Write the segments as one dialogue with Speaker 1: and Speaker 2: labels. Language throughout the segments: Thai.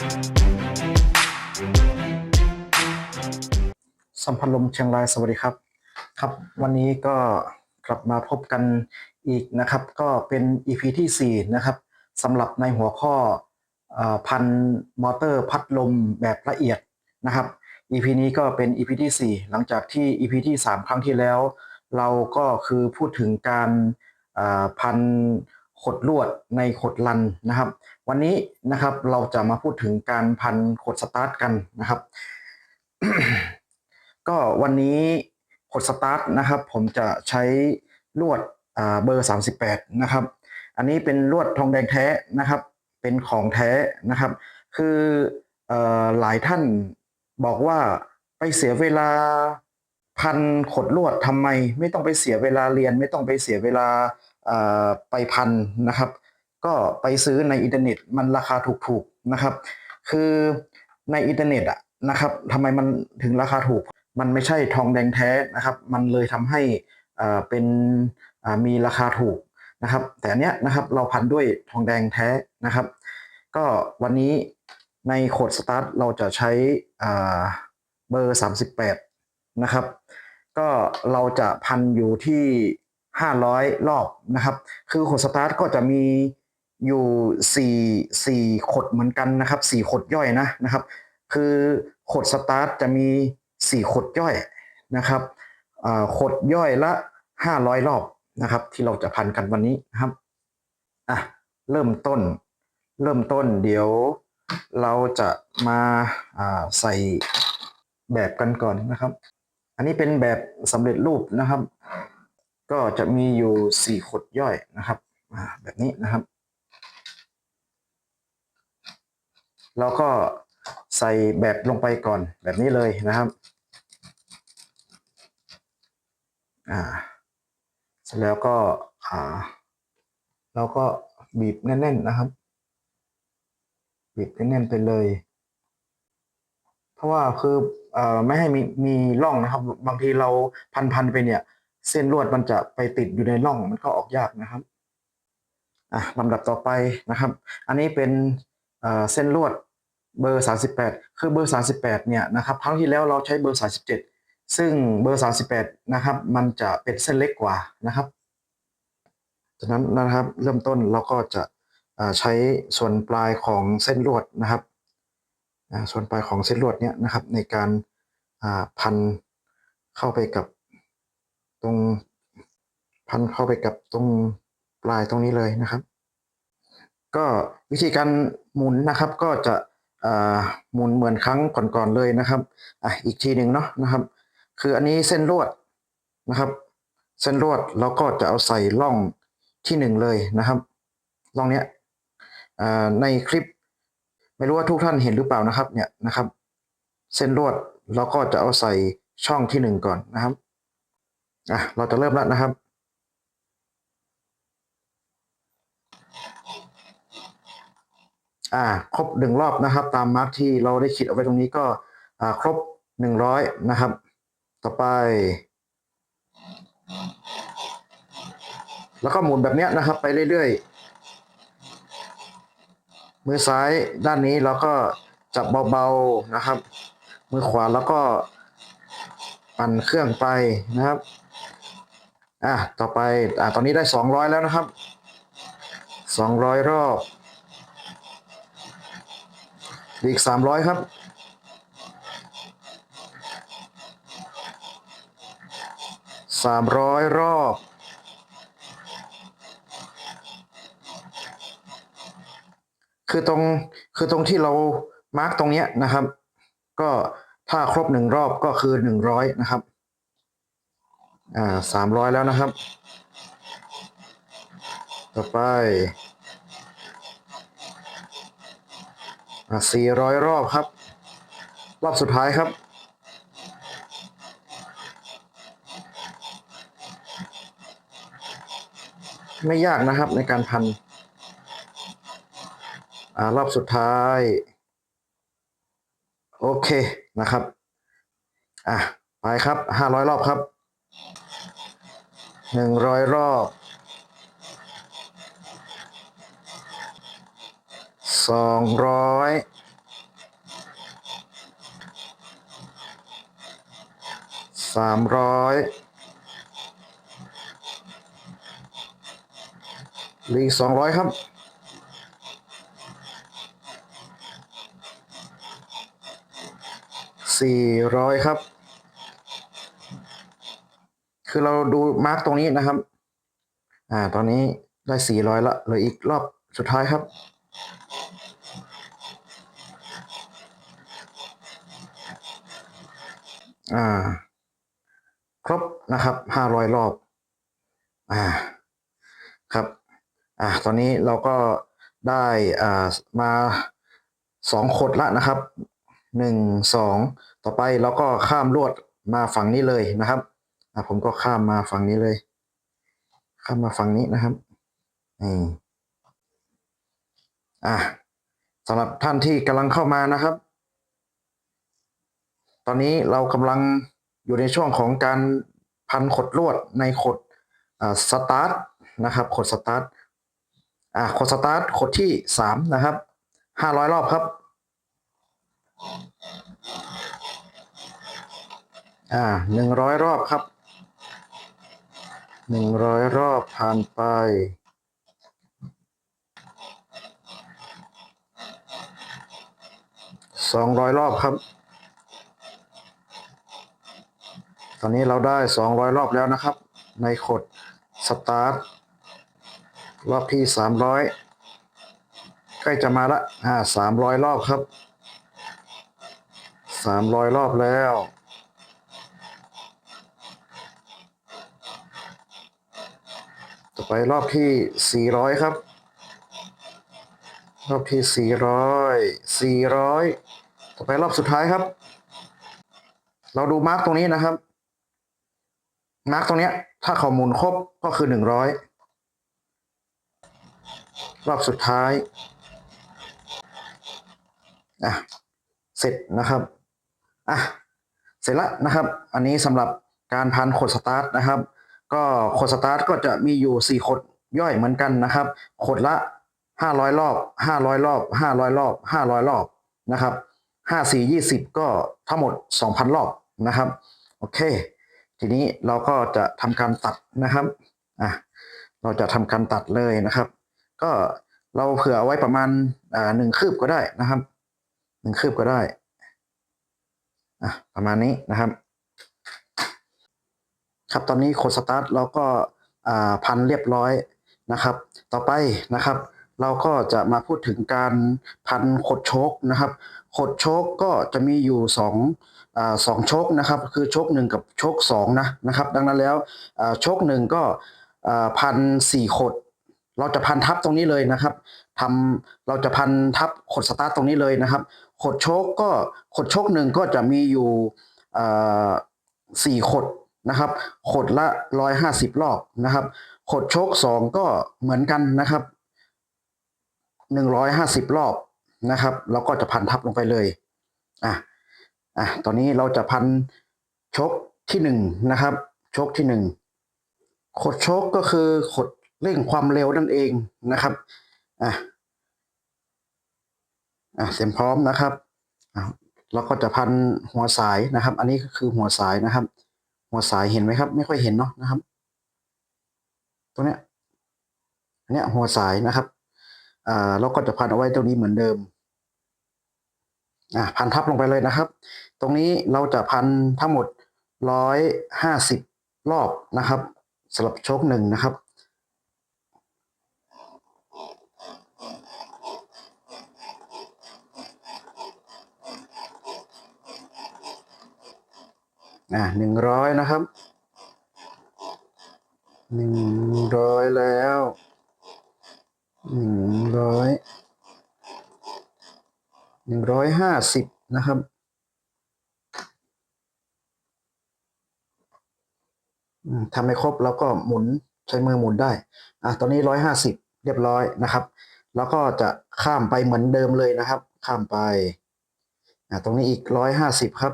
Speaker 1: สัมพันธ์ลมเชียงรายสวัสดีครับ ครับ วันนี้ก็กลับมาพบกันอีกนะครับ ก็เป็น EP ที่ 4 นะครับสำหรับในหัวข้ออพันมอเตอร์พัดลมแบบละเอียดนะครับ EP นี้ก็เป็น EP ที่ 4 หลังจากที่ EP ที่ 3 ครั้งที่แล้ว เราก็คือพูดถึงการพัน ขดลวดในขดลันนะครับ วันนี้นะครับเราจะมาพูดถึงการพันขดสตาร์ทกันนะครับ ก็วันนี้กดสตาร์ทนะครับ ผมจะใช้ลวดอ่าเบอร์ 38 นะครับ อันนี้เป็นลวดทองแดงแท้นะครับ เป็นของแท้นะครับ คืออ่อหลายท่านบอกว่าไปเสียเวลาพันขดลวดทำไม ไม่ต้องไปเสียเวลาเรียน ไม่ต้องไปเสียเวลา ไปพันนะครับ ก็ไปซื้อในอินเทอร์เน็ตมันราคาถูกๆนะครับ คือในอินเทอร์เน็ตอะนะครับทำไมมันถึงราคาถูก มันไม่ใช่ทองแดงแท้นะครับ มันเลยทำให้อ่าเป็นอ่ามีราคาถูกนะครับ แต่เนี้ยนะครับเราพันด้วยทองแดงแท้นะครับ ก็วันนี้ในโคดสตาร์ทเราจะใช้อ่าเบอร์ 38 นะครับ ก็เราจะพันอยู่ที่ 500 รอบนะครับ คือโคดสตาร์ทก็จะมีอยู่ 4 4 ขดเหมือนกันนะครับ 4 ขดย่อยนะนะครับ คือขดสตาร์ทจะมี 4 ขดย่อยนะครับอ่าขดย่อยละ 500 รอบนะครับ ที่เราจะพันกันวันนี้นะครับอะเริ่มต้น เริ่มต้นเดี๋ยวเราจะมาอ่าใส่แบบกันก่อนนะครับ อันนี้เป็นแบบสำเร็จรูปนะครับ ก็จะมีอยู่ 4 ขดย่อยนะครับแบบนี้นะครับ เราก็ใส่แบบลงไปก่อนแบบนี้เลยนะครับอ่าเสร็จแล้วก็อ่าเราก็บีบแน่นๆนะครับ บีบแน่นๆไปเลย เพราะว่าคือเอ่อไม่ให้มีมีร่องนะครับ บางทีเราพันๆไปเนี่ย เส้นลวดมันจะไปติดอยู่ในร่องมันก็ออกยากนะครับอะลำดับต่อไปนะครับ อันนี้เป็นเอ่อเส้นลวดเบอร์ 38 คือเบอร์ 38 เนี่ยนะครับครั้งที่แล้วเราใช้เบอร์ 37 ซึ่งเบอร์ 38 นะครับ มันจะเป็นเส้นเล็กกว่านะครับจากนั้นนะครับเริ่มต้นเราก็จะอ่าใช้ส่วนปลายของเส้นลวดนะครับอ่าส่วนปลายของเส้นลวดเนี่ยนะครับในการอ่าพันเข้าไปกับ ตรงพันเข้าไปกับตรงปลายตรงนี้เลยนะครับ ก็วิธีการหมุนนะครับก็จะหมุนเหมือนครั้งก่อนๆเลยนะครับอะอีกทีหนึ่งเนาะนะครับ คืออันนี้เส้นลวดนะครับ เส้นลวดเราก็จะเอาใส่ร่องที่หนึ่งเลยนะครับร่องเนี้ยในคลิปไม่รู้ว่าทุกท่านเห็นหรือเปล่านะครับเนี่ยนะครับ เส้นลวดเราก็จะเอาใส่ช่องที่หนึ่งก่อนนะครับ อะเราจะเริ่มแล้วนะครับ อ่า ครบหนึ่งรอบนะครับ ตามมาร์กที่เราได้ขีดเอาไว้ตรงนี้ก็อ่าครบหนึ่งร้อยนะครับ ต่อไป แล้วก็หมุนแบบเนี้ยนะครับ ไปเรื่อยๆ มือซ้ายด้านนี้เราก็จับเบาๆนะครับ มือขวาแล้วก็ปั่นเครื่องไปนะครับ อะต่อไปอ่าตอนนี้ได้สองร้อยแล้วนะครับสองร้อยรอบอีกสามร้อยครับสามร้อยรอบคือตรงคือตรงที่เรามาร์กตรงเนี้ยนะครับ ก็ถ้าครบหนึ่งรอบก็คือหนึ่งร้อยนะครับ อ่าสามร้อยแล้วนะครับ ต่อไปอ่าสี่ร้อยรอบครับ รอบสุดท้ายครับไม่ยากนะครับในการพันอ่ารอบสุดท้าย โอเคนะครับ อะ ไปครับห้าร้อยรอบครับ หนึ่งร้อยรอบสองร้อยสามร้อยหลีสองร้อยครับสี่ร้อยครับ คือเราดูมาร์กตรงนี้นะครับ อ่า ตอนนี้ได้สี่ร้อยละเหลืออีกรอบสุดท้ายครับ อ่า ครบนะครับห้าร้อยรอบ อ่า ครับ อ่า ตอนนี้เราก็ได้อ่ามาสองขดละนะครับหนึ่งสองต่อไปเราก็ข้ามลวดมาฝั่งนี้เลยนะครับ ผมก็ข้ามมาฝั่งนี้เลย ข้ามมาฝั่งนี้นะครับนี่อะสำหรับท่านที่กำลังเข้ามานะครับ ตอนนี้เรากำลังอยู่ในช่วงของการพันขดลวดในขดสตาร์ทนะครับ ขดสตาร์ทอ่าขดสตาร์ทขดที่สามนะครับห้าร้อยรอบครับอ่าหนึ่งร้อยรอบครับ หนึ่งร้อยรอบผ่านไป สองร้อยรอบครับ ตอนนี้เราได้สองร้อยรอบแล้วนะครับ ในขดสตาร์ทรอบที่สามร้อยใกล้จะมาละอ่าสามร้อยรอบครับสามร้อยรอบแล้ว ต่อ ไปรอบที่สี่ร้อยครับ รอบที่สี่ร้อยสี่ร้อยต่อไปรอบสุดท้ายครับ เราดูมาร์กตรงนี้นะครับ มาร์กตรงเนี้ยถ้าเขาหมุนครบก็คือหนึ่งร้อยรอบสุดท้ายอะเสร็จนะครับอะเสร็จแล้วนะครับ อันนี้สำหรับการพันขดสตาร์ทนะครับ ก็ขดสตาร์ทก็จะมีอยู่สี่ขดย่อยเหมือนกันนะครับ ขดละห้าร้อยรอบห้าร้อยรอบห้าร้อยรอบห้าร้อยรอบนะครับห้าสี่ยี่สิบก็ทั้งหมดสองพันรอบนะครับ โอเค ทีนี้เราก็จะทำการตัดนะครับอะเราจะทำการตัดเลยนะครับ ก็เราเผื่อไว้ประมาณอ่าหนึ่งคืบก็ได้นะครับหนึ่งคืบก็ได้อะประมาณนี้นะครับ ครับตอนนี้โคดสตาร์ทเราก็พันเรียบร้อยนะครับ ต่อไปนะครับ เราก็จะมาพูดถึงการพันขดโชคนะครับขดโชคก็จะมีอยู่สองสองโชคนะครับ คือโชคหนึ่งกับโชคสองนะนะครับ ดังนั้นแล้วโชคหนึ่งก็พันสี่ขด เราจะพันทับตรงนี้เลยนะครับทำเราจะพันทับขดสตาร์ทตรงนี้เลยนะครับ ขดโชคก็ขดโชคหนึ่งก็จะมีอยู่สี่ขด นะครับขดละร้อยห้าสิบรอบนะครับ ขดชคสองก็เหมือนกันนะครับหนึ่งร้อยห้าสิบรอบนะครับ แล้วก็จะพันทับลงไปเลยอะอะตอนนี้เราจะพันชคที่หนึ่งนะครับชคที่หนึ่งขดชคก็คือขดเร่งความเร็วนั่นเองนะครับอะอะเสร็จพร้อมนะครับอะเราก็จะพันหัวสายนะครับ อันนี้ก็คือหัวสายนะครับ หัวสายเห็นไหมครับ ไม่ค่อยเห็นเนาะนะครับ ตรงเนี้ยอันเนี้ยหัวสายนะครับอ่าเราก็จะพันเอาไว้ตรงนี้เหมือนเดิมอะพันทับลงไปเลยนะครับ ตรงนี้เราจะพันทั้งหมดร้อยห้าสิบรอบนะครับสำหรับโชคหนึ่งนะครับ อ่าหนึ่งร้อยนะครับหนึ่งร้อยแล้วหนึ่งร้อยหนึ่งร้อยห้าสิบนะครับทำไม่ครบเราก็หมุนใช้มือหมุนได้ อะตอนนี้ร้อยห้าสิบเรียบร้อยนะครับ แล้วก็จะข้ามไปเหมือนเดิมเลยนะครับ ข้ามไป อะตรงนี้อีกร้อยห้าสิบครับ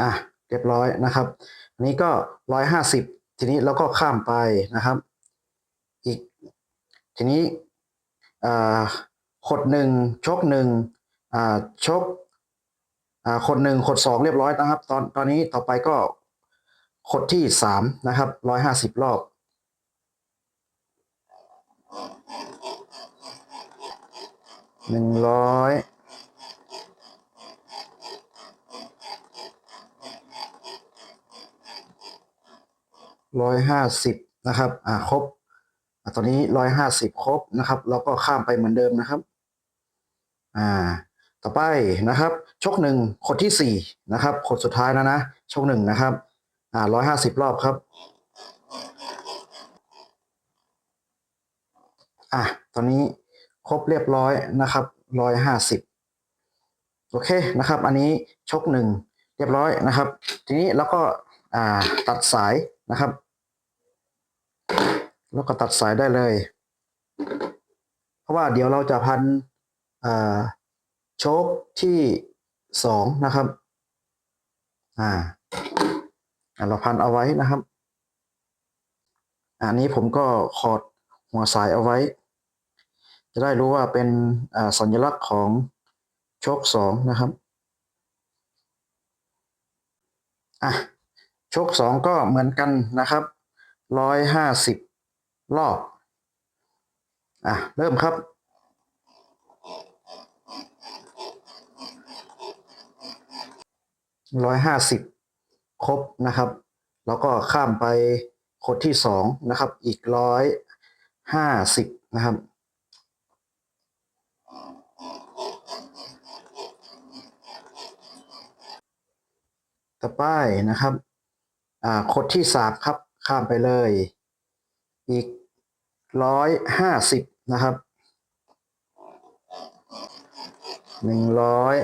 Speaker 1: อะเรียบร้อยนะครับ อันนี้ก็ร้อยห้าสิบทีนี้เราก็ข้ามไปนะครับ อีกทีนี้ขดหนึ่งชกหนึ่งอ่าชกอ่าขดหนึ่งขดสองเรียบร้อยนะครับ ตอนตอนนี้ต่อไปก็ขดที่สามนะครับร้อยห้าสิบรอบหนึ่งร้อย ร้อยห้าสิบนะครับ อ่าครบอตอนนี้ร้อยห้าสิบครบนะครับ เราก็ข้ามไปเหมือนเดิมนะครับ อ่า ต่อไปนะครับ ชกหนึ่งขดที่สี่นะครับขดสุดท้ายแล้วนะ ชกหนึ่งนะครับ อ่าร้อยห้าสิบรอบครับ อะตอนนี้ครบเรียบร้อยนะครับร้อยห้าสิบโอเคนะครับ อันนี้ชกหนึ่งเรียบร้อยนะครับ ทีนี้เราก็อ่าตัดสายนะครับ แล้วก็ตัดสายได้เลย เพราะว่าเดี๋ยวเราจะพันโชคที่สองนะครับ อ่าเราพันเอาไว้นะครับ อันนี้ผมก็ขอดหัวสายเอาไว้ จะได้รู้ว่าเป็นสัญลักษณ์ของโชคสองนะครับอะโชคสองก็เหมือนกันนะครับร้อยห้าสิบ รอบ อะ เริ่มครับ ร้อยห้าสิบครบนะครับ แล้วก็ข้ามไปขดที่สองนะครับ อีกร้อยห้าสิบนะครับต่อไปนะครับ อ่าขดที่สามครับ ข้ามไปเลย อีก ร้อยห้าสิบนะครับหนึ่งร้อย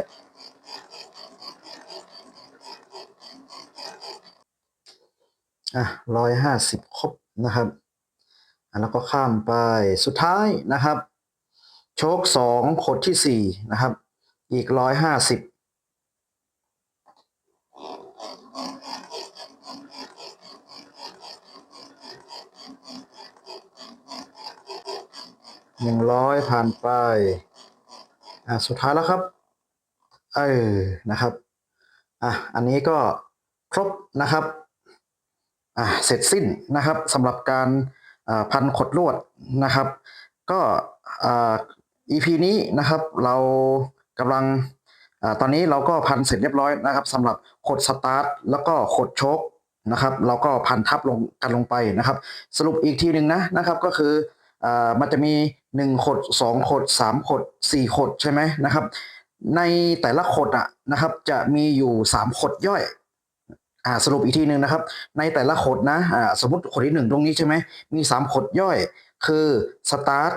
Speaker 1: อะร้อยห้าสิบครบนะครับอะแล้วก็ข้ามไปสุดท้ายนะครับ โชคสองขดที่สี่นะครับ อีกร้อยห้าสิบ หนึ่งร้อยผ่านไป อะสุดท้ายแล้วครับ เออนะครับ อะอันนี้ก็ครบนะครับ อะเสร็จสิ้นนะครับสำหรับการอ่าพันขดลวดนะครับ ก็อ่า EP นี้นะครับเรากำลังอ่าตอนนี้เราก็พันเสร็จเรียบร้อยนะครับสำหรับขดสตาร์ทแล้วก็ขดโชคนะครับ เราก็พันทับลงกันลงไปนะครับ สรุปอีกทีหนึ่งนะนะครับก็คือ อ่ามันจะมีหนึ่งขดสองขดสามขดสี่ขดใช่ไหมนะครับ ในแต่ละขดอะนะครับ จะมีอยู่สามขดย่อยอ่าสรุปอีกทีหนึ่งนะครับ ในแต่ละขดนะอ่าสมมติขดที่หนึ่งตรงนี้ใช่ไหมมีสามขดย่อย คือสตาร์ท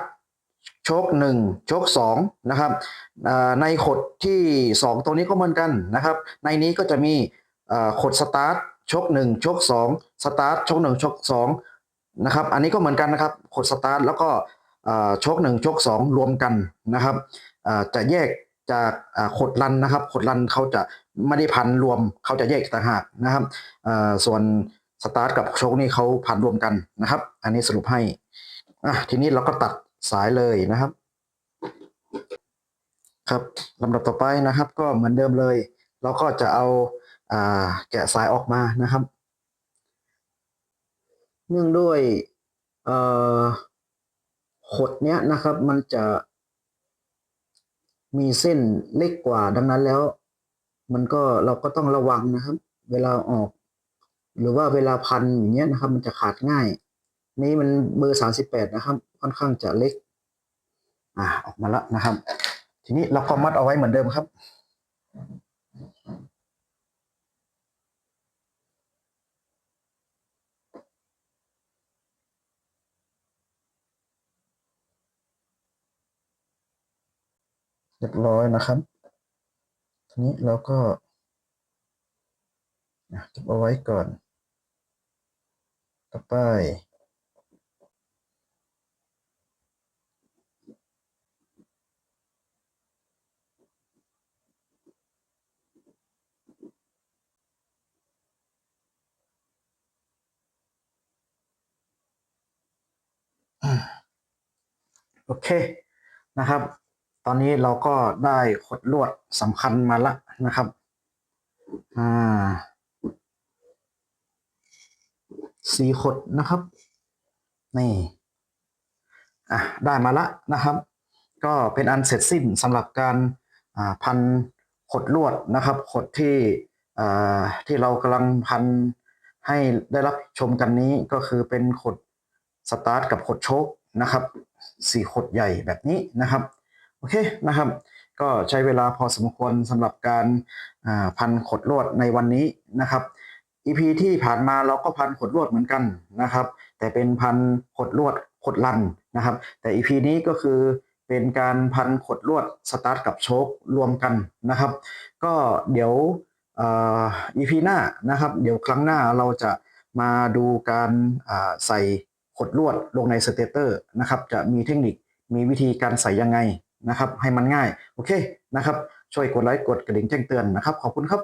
Speaker 1: โชคหนึ่งโชคสองนะครับในขดที่สองตรงนี้ก็เหมือนกันนะครับ ในนี้ก็จะมีขดสตาร์ทโชคหนึ่งโชคสองสตาร์ทโชคหนึ่งโชคสอง นะครับ อันนี้ก็เหมือนกันนะครับขดสตาร์ทแล้วก็ชคหนึ่งชคสองรวมกันนะครับจะแยกจากขดรันนะครับขดรันเขาจะไม่ได้พันรวมเขาจะแยกต่างหากนะครับส่วนสตาร์ทกับชคนี่เขาพันรวมกันนะครับ อันนี้สรุปให้อะทีนี้เราก็ตัดสายเลยนะครับ ครับลำดับต่อไปนะครับ ก็เหมือนเดิมเลย เราก็จะเอาอ่าแกะสายออกมานะครับ เนื่องด้วยขดเนี้ยนะครับ มันจะมีเส้นเล็กกว่าดังนั้นแล้ว มันก็เราก็ต้องระวังนะครับ เวลาออก หรือว่าเวลาพันอย่างเงี้ยนะครับ มันจะขาดง่าย นี่มันเบอร์สามสิบแปดนะครับ ค่อนข้างจะเล็ก อ่าออกมาแล้วนะครับ ทีนี้เราก็มัดเอาไว้เหมือนเดิมครับ เรียบร้อยนะครับ ทีนี้เราก็เก็บเอาไว้ก่อน ต่อไปโอเคนะครับ ตอนนี้เราก็ได้ขดลวดสำคัญมาละนะครับ อ่าสี่ขดนะครับ นี่ อะ ได้มาละนะครับ ก็เป็นอันเสร็จสิ้นสำหรับการพันขดลวดนะครับ ขดที่ที่เรากำลังพันให้ได้รับชมกันนี้ก็คือเป็นขดสตาร์ทกับขดโชคนะครับสี่ขดใหญ่แบบนี้นะครับ โอเคนะครับ ก็ใช้เวลาพอสมควรสำหรับการาพันขดลวดในวันนี้นะครับ EP ที่ผ่านมาเราก็พันขดลวดเหมือนกันนะครับ แต่เป็นพันขดลวดขดลันนะครับ แต่ EP นี้ก็คือเป็นการพันขดลวดสตาร์ทกับโชครวมกันนะครับ ก็เดี๋ยวอ่อ EP หน้านะครับ เดี๋ยวครั้งหน้าเราจะมาดูการใส่ขดลวดลงในสเตเตอร์นะครับ จะมีเทคนิคมีวิธีการใส่ยังไง นะครับให้มันง่ายโอเคนะครับช่วยกดไลค์กดกระดิ่งแจ้งเตือนนะครับขอบคุณครับ